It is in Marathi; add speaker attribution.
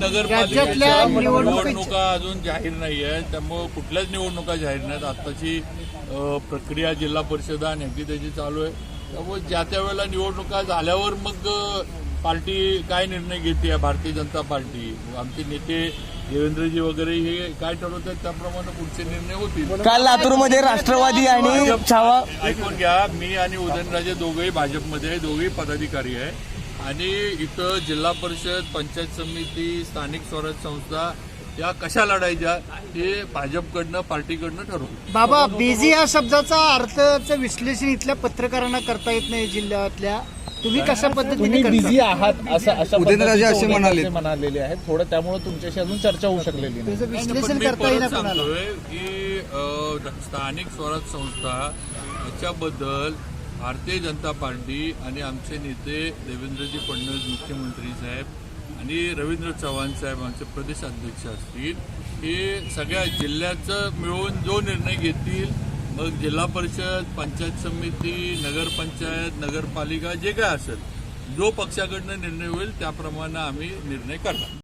Speaker 1: नगरपालिकेच्या निवडणुका अजून जाहीर नाही आहेत. त्यामुळं कुठल्याच निवडणुका जाहीर नाहीत. आत्ताची प्रक्रिया जिल्हा परिषद आणि ह्याची त्याची चालू आहे. त्यामुळे ज्या त्या वेळेला निवडणुका झाल्यावर मग पार्टी काय निर्णय घेते भारतीय जनता पार्टी? आमचे नेते देवेंद्रजी वगैरे हे काय ठरवतात त्याप्रमाणे पुढचे निर्णय होतील.
Speaker 2: काल लातूरमध्ये राष्ट्रवादी आणि छावा
Speaker 1: ऐकून घ्या मी आणि उदयनराजे दोघेही भाजपमध्ये आहे दोघेही पदाधिकारी आहे. आणि इथं जिल्हा परिषद पंचायत समिती स्थानिक स्वराज्य संस्था या कशा लढायच्या हे भाजपकडनं पार्टीकडनं ठरवू.
Speaker 3: बाबा बिझी या शब्दाचा अर्थाचं विश्लेषण इथल्या पत्रकारांना करता येत नाही जिल्ह्यातल्या. तुम्ही कशा पद्धतीने
Speaker 4: तुम्ही बिझी
Speaker 3: करता?
Speaker 4: आहात असं अशा
Speaker 5: उदयनराजे असे म्हणाले.
Speaker 4: म्हणालेले आहेत. थोडं त्यामुळे तुमच्याशी अजून चर्चा होऊ शकलेली नाही.
Speaker 3: त्याचं
Speaker 1: पण
Speaker 3: विश्लेषण करता कोणाला?
Speaker 1: सांगतोय की स्थानिक स्वराज्य संस्था याच्याबद्दल भारतीय जनता पार्टी आणि आमचे नेते देवेंद्रजी फडणवीस मुख्यमंत्री साहेब आणि रवींद्र चव्हाण साहेब आमचे प्रदेश अध्यक्ष असतील हे सगळ्या जिल्ह्याचं मिळून जो निर्णय घेतील मग जिल्हा परिषद पंचायत समिती नगरपंचायत नगरपालिका जे काय असेल जो पक्षाकडनं निर्णय होईल त्याप्रमाणे आम्ही निर्णय करणार.